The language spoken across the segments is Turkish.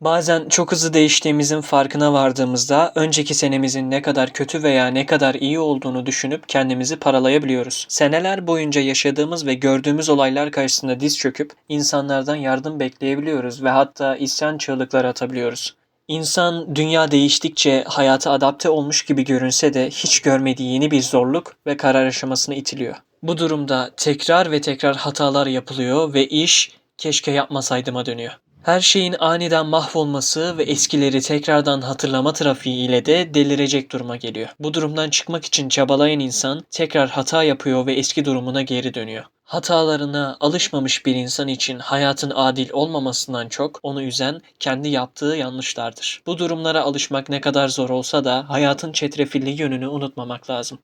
Bazen çok hızlı değiştiğimizin farkına vardığımızda önceki senemizin ne kadar kötü veya ne kadar iyi olduğunu düşünüp kendimizi paralayabiliyoruz. Seneler boyunca yaşadığımız ve gördüğümüz olaylar karşısında diz çöküp insanlardan yardım bekleyebiliyoruz ve hatta isyan çığlıkları atabiliyoruz. İnsan dünya değiştikçe hayata adapte olmuş gibi görünse de hiç görmediği yeni bir zorluk ve karar aşamasına itiliyor. Bu durumda tekrar ve tekrar hatalar yapılıyor ve iş keşke yapmasaydıma dönüyor. Her şeyin aniden mahvolması ve eskileri tekrardan hatırlama trafiği ile de delirecek duruma geliyor. Bu durumdan çıkmak için çabalayan insan tekrar hata yapıyor ve eski durumuna geri dönüyor. Hatalarına alışmamış bir insan için hayatın adil olmamasından çok onu üzen kendi yaptığı yanlışlardır. Bu durumlara alışmak ne kadar zor olsa da hayatın çetrefilli yönünü unutmamak lazım.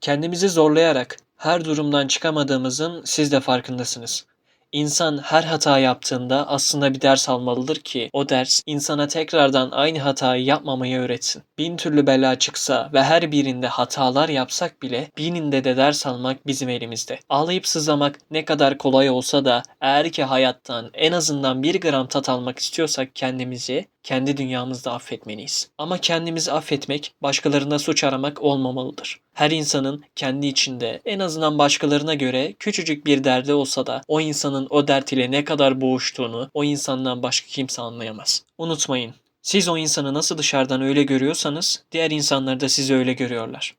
Kendimizi zorlayarak her durumdan çıkamadığımızın siz de farkındasınız. İnsan her hata yaptığında aslında bir ders almalıdır ki o ders insana tekrardan aynı hatayı yapmamayı öğretsin. Bin türlü bela çıksa ve her birinde hatalar yapsak bile bininde de ders almak bizim elimizde. Ağlayıp sızlamak ne kadar kolay olsa da eğer ki hayattan en azından bir gram tat almak istiyorsak kendimizi kendi dünyamızda affetmeliyiz. Ama kendimizi affetmek başkalarına suç aramak olmamalıdır. Her insanın kendi içinde en azından başkalarına göre küçücük bir derdi olsa da o insanın o dert ile ne kadar boğuştuğunu o insandan başka kimse anlayamaz. Unutmayın. Siz o insanı nasıl dışarıdan öyle görüyorsanız diğer insanlar da sizi öyle görüyorlar.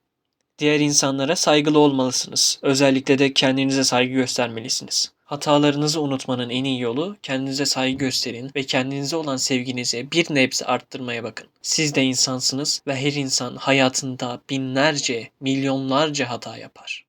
Diğer insanlara saygılı olmalısınız. Özellikle de kendinize saygı göstermelisiniz. Hatalarınızı unutmanın en iyi yolu kendinize saygı gösterin ve kendinize olan sevginizi bir nebze arttırmaya bakın. Siz de insansınız ve her insan hayatında binlerce, milyonlarca hata yapar.